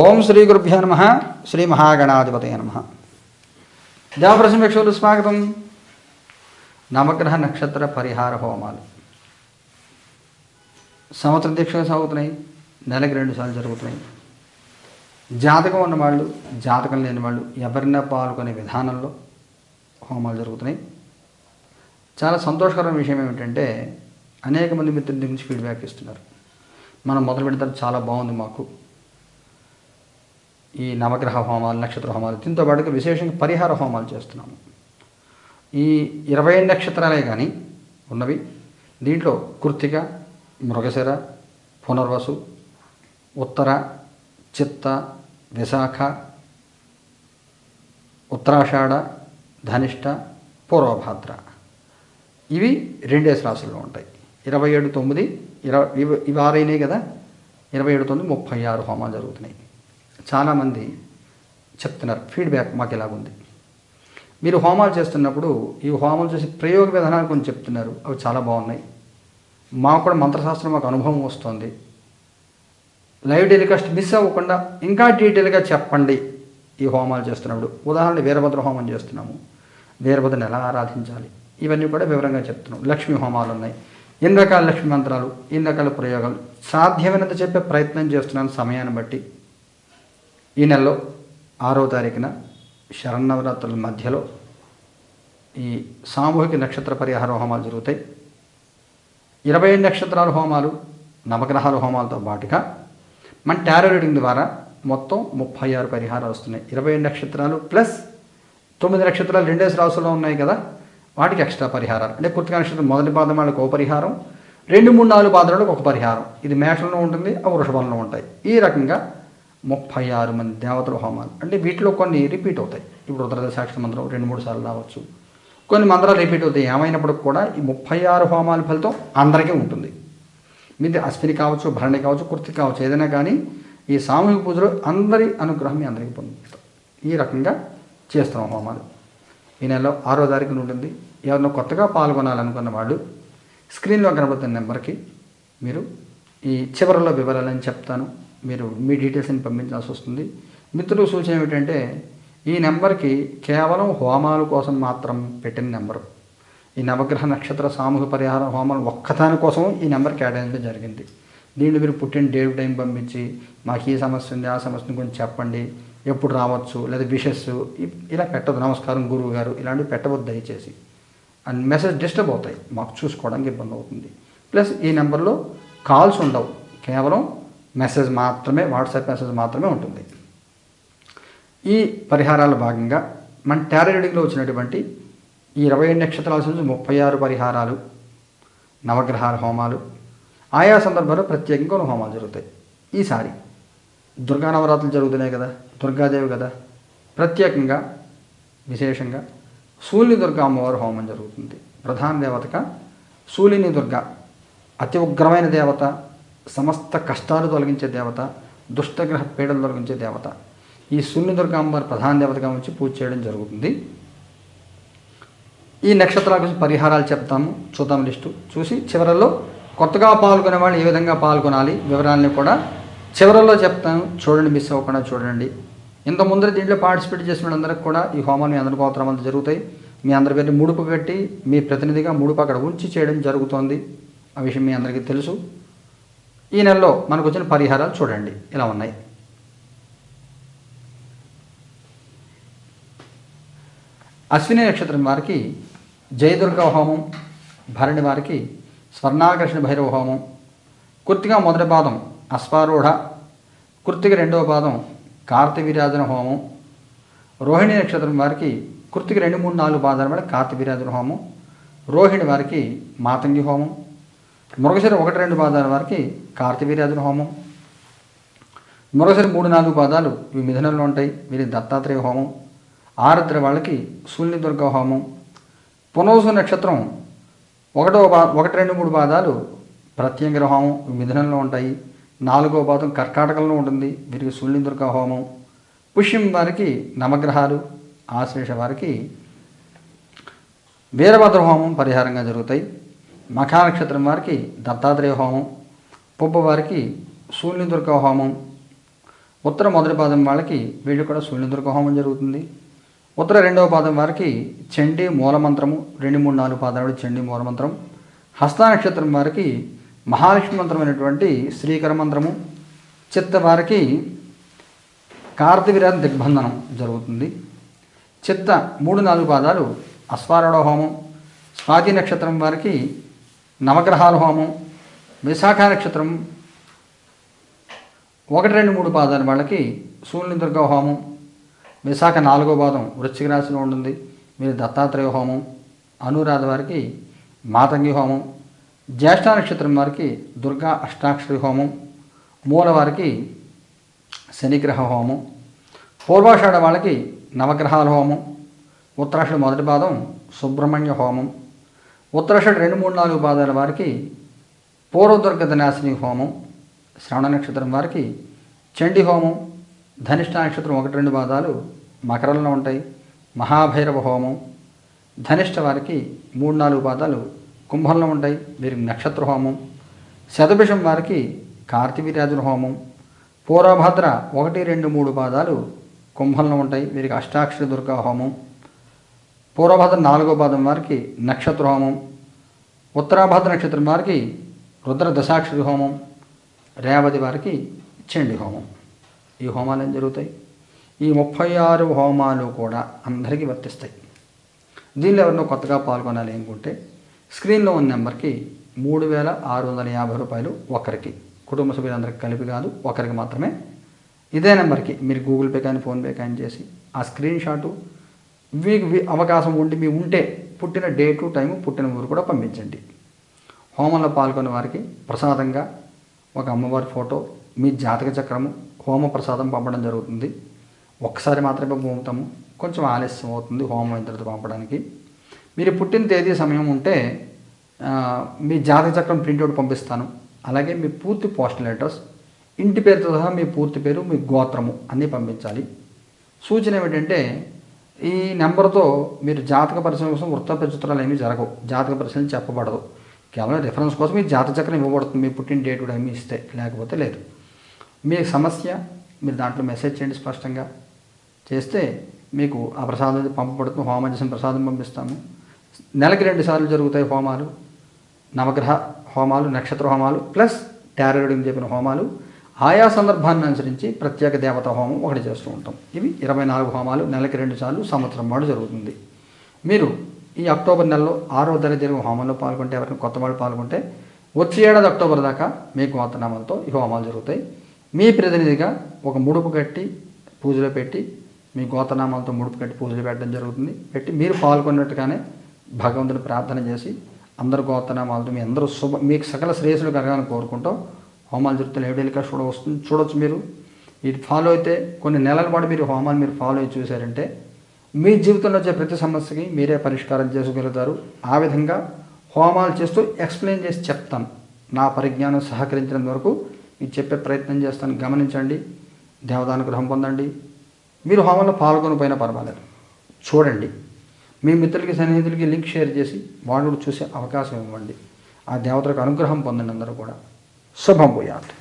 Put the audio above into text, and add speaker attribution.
Speaker 1: ఓం శ్రీ గురుభ్యో నమ శ్రీ మహాగణాధిపతయ నమ. దేవప్రసమేక్షలు స్వాగతం. నవగ్రహ నక్షత్ర పరిహార హోమాలు. సంవత్సర దీక్షలు సాగుతున్నాయి. నెలకి రెండు సార్లు జరుగుతున్నాయి. జాతకం ఉన్నవాళ్ళు జాతకం లేని వాళ్ళు ఎవరినా పాల్గొనే విధానంలో హోమాలు జరుగుతున్నాయి. చాలా సంతోషకరమైన విషయం ఏమిటంటే అనేక మంది మిత్రుల నుంచి ఫీడ్బ్యాక్ ఇస్తున్నారు. మనం మొదలు పెడతారు చాలా బాగుంది మాకు. ఈ నవగ్రహ హోమాలు నక్షత్ర హోమాలు దీంతో పాటుగా విశేషంగా పరిహార హోమాలు చేస్తున్నాము. ఈ ఇరవై నక్షత్రాలే కానీ ఉన్నవి. దీంట్లో కృత్తిక మృగశిర పునర్వసు ఉత్తర చిత్త విశాఖ ఉత్తరాషాఢ ధనిష్ట పూర్వభాద్ర. ఇవి రెండేసి రాసుల్లో ఉంటాయి. ఇరవై ఏడు తొమ్మిది ఇరవై ఇవి ఇవి ఆరైనాయి కదా. ఇరవై ఏడు తొమ్మిది ముప్పై ఆరు హోమాలు జరుగుతున్నాయి. చాలామంది చెప్తున్నారు ఫీడ్బ్యాక్ మాకు ఇలాగుంది మీరు హోమాలు చేస్తున్నప్పుడు ఈ హోమాలు చేసే ప్రయోగ విధానాలు కొంచెం చెప్తున్నారు అవి చాలా బాగున్నాయి. మాకు కూడా మంత్రశాస్త్రం మాకు అనుభవం వస్తుంది. లైవ్ టెలికాస్ట్ మిస్ అవ్వకుండా ఇంకా డీటెయిల్గా చెప్పండి ఈ హోమాలు చేస్తున్నప్పుడు. ఉదాహరణ వీరభద్ర హోమం చేస్తున్నాము. వీరభద్రని ఎలా ఆరాధించాలి? ఇవన్నీ కూడా వివరంగా చెప్తున్నాం. లక్ష్మీ హోమాలు ఉన్నాయి. ఎన్ని రకాల లక్ష్మీ మంత్రాలు ఎన్ని రకాల ప్రయోగాలు? సాధ్యమైనంత చెప్పే ప్రయత్నం చేస్తున్నాను సమయాన్ని బట్టి. ఈ నెలలో ఆరో తారీఖున శరన్నవరాత్రుల మధ్యలో ఈ సామూహిక నక్షత్ర పరిహార హోమాలు జరుగుతాయి. ఇరవై ఐదు నక్షత్రాల హోమాలు నవగ్రహాల హోమాలతో పాటుగా మన టారో రీడింగ్ ద్వారా మొత్తం ముప్పై ఆరు పరిహారాలు వస్తున్నాయి. ఇరవై ఐదు నక్షత్రాలు ప్లస్ తొమ్మిది నక్షత్రాలు రెండేసి రాసుల్లో ఉన్నాయి కదా వాటికి ఎక్స్ట్రా పరిహారాలు. అంటే కృతిక నక్షత్రం మొదటి పాదం వాళ్ళకి ఒక పరిహారం రెండు మూడు నాలుగు పాదాలకు ఒక పరిహారం. ఇది మేషంలో ఉంటుంది అవి వృషభంలో ఉంటాయి. ఈ రకంగా ముప్పై ఆరు మంది దేవతల హోమాలు. అంటే వీటిలో కొన్ని రిపీట్ అవుతాయి. ఇప్పుడు రుద్రదశాక్ష మంత్రం రెండు మూడు సార్లు రావచ్చు. కొన్ని మంత్రాలు రిపీట్ అవుతాయి. ఏమైనప్పటికి కూడా ఈ ముప్పై ఆరు హోమాల ఫలితం అందరికీ ఉంటుంది. మీది అశ్విని కావచ్చు భరణి కావచ్చు కుర్తి కావచ్చు ఏదైనా కానీ ఈ సామూహిక పూజలో అందరి అనుగ్రహం అందరికీ పొందుతాం. ఈ రకంగా చేస్తాం హోమాలు. ఈ నెలలో ఆరో తారీఖున ఉంటుంది. ఎవరినో కొత్తగా పాల్గొనాలనుకున్న వాళ్ళు స్క్రీన్లో కనబడుతున్న నెంబర్కి మీరు ఈ చివరిలో వివరాలని చెప్తాను. మీరు మీ డీటెయిల్స్ని పంపించాల్సి వస్తుంది. మిత్రులు సూచన ఏమిటంటే ఈ నెంబర్కి కేవలం హోమాల కోసం మాత్రం పెట్టిన నెంబరు. ఈ నవగ్రహ నక్షత్ర సామూహిక పరిహార హోమాలు ఒక్కదాని కోసం ఈ నెంబర్ కేటాయించడం జరిగింది. దీన్ని మీరు పుట్టిన డేట్ టైం పంపించి మాకు ఈ సమస్య ఉంది ఆ సమస్యని కొంచెం చెప్పండి. ఎప్పుడు రావచ్చు లేదా విషెస్ ఇలా పెట్టదు నమస్కారం గురువు గారు ఇలాంటివి పెట్టవద్దు దయచేసి. అండ్ మెసేజ్ డిస్టర్బ్ అవుతాయి. మాకు చూసుకోవడానికి ఇబ్బంది అవుతుంది. ప్లస్ ఈ నెంబర్లో కాల్స్ ఉండవు. కేవలం మెసేజ్ మాత్రమే వాట్సాప్ మెసేజ్ మాత్రమే ఉంటుంది. ఈ పరిహారాల భాగంగా మన టారో రీడింగ్లో వచ్చినటువంటి ఈ ఇరవై ఏడు నక్షత్రాల నుంచి ముప్పై ఆరు పరిహారాలు నవగ్రహాల హోమాలు ఆయా సందర్భాల్లో ప్రత్యేకంగా కొన్ని హోమాలు జరుగుతాయి. ఈసారి దుర్గా నవరాత్రులు జరుగుతున్నాయి కదా దుర్గాదేవి కదా ప్రత్యేకంగా విశేషంగా సూర్యుని దుర్గా అమ్మవారి హోమం జరుగుతుంది. ప్రధాన దేవతగా సూర్యుని దుర్గా అతి ఉగ్రమైన దేవత సమస్త కష్టాలు తొలగించే దేవత దుష్టగ్రహ పీడలు తొలగించే దేవత. ఈ శూన్య దుర్గా ప్రధాన దేవతగా వచ్చి పూజ చేయడం జరుగుతుంది. ఈ నక్షత్రాల గురించి పరిహారాలు చెప్తాము చూద్దాం లిస్టు. చూసి చివరలో కొత్తగా పాల్గొనే వాళ్ళు ఏ విధంగా పాల్గొనాలి వివరాలని కూడా చివరలో చెప్తాను. చూడండి మిస్ అవ్వకుండా చూడండి. ఇంత ముందర దీంట్లో పార్టిసిపేట్ చేసిన వాళ్ళందరికీ కూడా ఈ హోమాలు మీ అందరి అంత జరుగుతాయి. మీ అందరి పేరుని ముడుపు కట్టి మీ ప్రతినిధిగా ముడుపు అక్కడ ఉంచి చేయడం జరుగుతోంది. ఆ విషయం మీ అందరికీ తెలుసు. ఈ నెలలో మనకు వచ్చిన పరిహారాలు చూడండి. ఇలా ఉన్నాయి. అశ్విని నక్షత్రం వారికి జయదుర్గ హోమం భరణి వారికి స్వర్ణాకర్షణ భైరవ హోమం కుర్తిగా మొదటి పాదం అశ్వారూఢ కుర్తిక రెండవ పాదం కార్తవీరాజన హోమం రోహిణి నక్షత్రం వారికి కుర్తికి రెండు మూడు నాలుగు పాదాల మీద కార్తవీరాజన హోమం రోహిణి వారికి మాతంగి హోమం మృగశిర ఒకటి రెండు పాదాల వారికి కార్తవీరాజన హోమం. మృగశిర మూడు నాలుగు పాదాలు ఇవి మిథునంలో ఉంటాయి వీరి దత్తాత్రేయ హోమం. ఆరుద్ర వాళ్ళకి శూన్య దుర్గ హోమం. పునోసు నక్షత్రం ఒకటో పా ఒకటి రెండు మూడు పాదాలు ప్రత్యంగిర హోమం ఇవి మిథునంలో ఉంటాయి. నాలుగో పాదం కర్కాటకంలో ఉంటుంది వీరికి శూన్య దుర్గ హోమం. పుష్యం వారికి నవగ్రహాలు ఆశ్లేష వారికి వీరభద్ర హోమం పరిహారంగా జరుగుతాయి. మఖా నక్షత్రం వారికి దత్తాత్రేయ హోమం పుబ్బ వారికి శూన్యదుర్గ హోమం ఉత్తర మొదటి పాదం వాళ్ళకి వీళ్ళు కూడా సూర్యదుర్గ హోమం జరుగుతుంది. ఉత్తర రెండవ పాదం వారికి చండీ మూలమంత్రము రెండు మూడు నాలుగు పాదాలు చండీ మూలమంత్రం. హస్త నక్షత్రం వారికి మహాలక్ష్మి మంత్రమైనటువంటి శ్రీకర మంత్రము. చిత్త వారికి కార్తవీర దిగ్బంధనం జరుగుతుంది. చిత్త మూడు నాలుగు పాదాలు అశ్వారూఢ హోమం. స్వాతి నక్షత్రం వారికి నవగ్రహాల హోమం విశాఖ నక్షత్రం ఒకటి రెండు మూడు పాదాల వాళ్ళకి సూర్యుని దుర్గా హోమం విశాఖ నాలుగో పాదం వృశ్చిక రాశిలో ఉంటుంది. మీరు దత్తాత్రేయ హోమం అనురాధ వారికి మాతంగి హోమం జ్యేష్ఠ నక్షత్రం వారికి దుర్గా అష్టాక్షరి హోమం మూల వారికి శనిగ్రహ హోమం పూర్వాషాఢ వాళ్ళకి నవగ్రహాల హోమం ఉత్తరాషాఢ మొదటి పాదం సుబ్రహ్మణ్య హోమం ఉత్తరాషాఢ రెండు మూడు నాలుగు పాదాల వారికి పూర్వదుర్గ దినాశిని హోమం శ్రవణ నక్షత్రం వారికి చండి హోమం ధనిష్ట నక్షత్రం ఒకటి రెండు పాదాలు మకరంలో ఉంటాయి. మహాభైరవ హోమం ధనిష్ట వారికి మూడు నాలుగు పాదాలు కుంభంలో ఉంటాయి. వీరికి నక్షత్ర హోమం శతభిషం వారికి కార్తీవీరాజుల హోమం పూర్వభద్ర ఒకటి రెండు మూడు పాదాలు కుంభంలో ఉంటాయి. వీరికి అష్టాక్షరి దుర్గా హోమం పూర్వభద్ర నాలుగో పాదం వారికి నక్షత్ర హోమం ఉత్తరాభద్ర నక్షత్రం వారికి రుద్ర దశాక్షరి హోమం రేవతి వారికి చండి హోమం ఈ హోమాలు ఏం జరుగుతాయి? ఈ ముప్పై ఆరు హోమాలు కూడా అందరికీ వర్తిస్తాయి. దీనిలో ఎవరినో కొత్తగా పాల్గొనాలి అనుకుంటే స్క్రీన్లో ఉన్న నెంబర్కి మూడు వేల ఆరు వందల యాభై రూపాయలు ఒకరికి. కుటుంబ సభ్యులందరికీ కలిపి కాదు ఒకరికి మాత్రమే. ఇదే నెంబర్కి మీరు గూగుల్ పే కానీ ఫోన్పే కానీ చేసి ఆ స్క్రీన్ షాటు మీకు అవకాశం ఉండి మీ ఉంటే పుట్టిన డేటు టైము పుట్టిన ఊరు కూడా పంపించండి. హోమంలో పాల్గొన్న వారికి ప్రసాదంగా ఒక అమ్మవారి ఫోటో మీ జాతక చక్రము హోమ ప్రసాదం పంపడం జరుగుతుంది. ఒక్కసారి మాత్రమే పంపుతాము. కొంచెం ఆలస్యం అవుతుంది హోమం అయిన తర్వాత పంపడానికి. మీరు పుట్టిన తేదీ సమయం ఉంటే మీ జాతక చక్రం ప్రింట్అవుట్ పంపిస్తాను. అలాగే మీ పూర్తి పోస్టల్ అడ్రస్ ఇంటి పేరుతో సహా మీ పూర్తి పేరు మీ గోత్రము అన్నీ పంపించాలి. సూచన ఏమిటంటే ఈ నెంబర్తో మీరు జాతక పరిశీలన కోసం వృత్త చిత్రాలు ఏమీ జరగవు. జాతక పరిశీలన చెప్పబడదు. కేవలం రిఫరెన్స్ కోసం మీ జాతక చక్రం ఇవ్వబడుతుంది. మీ పుట్టిన డేట్ కూడా ఏమీ ఇస్తే లేకపోతే లేదు. మీ సమస్య మీరు దాంట్లో మెసేజ్ చేయండి స్పష్టంగా. చేస్తే మీకు ఆ ప్రసాదం పంపబడుతుంది. హోమం చేసిన ప్రసాదం పంపిస్తాము. నెలకి రెండు సార్లు జరుగుతాయి హోమాలు. నవగ్రహ హోమాలు నక్షత్ర హోమాలు ప్లస్ టారో చెప్పిన హోమాలు. ఆయా సందర్భాన్ని అనుసరించి ప్రత్యేక దేవత హోమం ఒకటి చేస్తూ ఉంటాం. ఇవి ఇరవై నాలుగు హోమాలు నెలకి రెండు సార్లు సంవత్సరం పాటు జరుగుతుంది. మీరు ఈ అక్టోబర్ నెలలో ఆరో తరగతి జరిగిన హోమంలో పాల్గొంటే ఎవరికి కొత్త వాళ్ళు పాల్గొంటే వచ్చే ఏడాది అక్టోబర్ దాకా మీకు గోత్రనామాలతో ఈ హోమాలు జరుగుతాయి. మీ ప్రతినిధిగా ఒక ముడుపు కట్టి పూజలో పెట్టి మీ గోతనామాలతో ముడుపు కట్టి పూజలు పెట్టడం జరుగుతుంది. పెట్టి మీరు పాల్గొన్నట్టుగానే భగవంతుని ప్రార్థన చేసి అందరు గోతనామాలతో మీ అందరూ శుభ మీకు సకల శ్రేయస్సులు కలగాలని కోరుకుంటూ హోమాలు జరుగుతాయి లైవ్ టెలికాస్ట్ కూడా వస్తుంది. చూడొచ్చు మీరు. ఇది ఫాలో అయితే కొన్ని నెలల పాటు మీరు హోమాలు మీరు ఫాలో అయ్యి చూశారంటే మీ జీవితంలో వచ్చే ప్రతి సమస్యకి మీరే పరిష్కారం చేసుకోగలుగుతారు. ఆ విధంగా హోమాలు చేస్తూ ఎక్స్ప్లెయిన్ చేసి చెప్తాను నా పరిజ్ఞానం సహకరించడం వరకు ఇది చెప్పే ప్రయత్నం చేస్తాను. గమనించండి. దేవతానుగ్రహం పొందండి. మీరు హోమంలో పాల్గొనపోయినా పర్వాలేదు. చూడండి. మీ మిత్రులకి సన్నిహితులకి లింక్ షేర్ చేసి వాళ్ళు కూడా చూసే అవకాశం ఇవ్వండి. ఆ దేవతలకు అనుగ్రహం పొందండి అందరూ కూడా. శుభం పోయాలి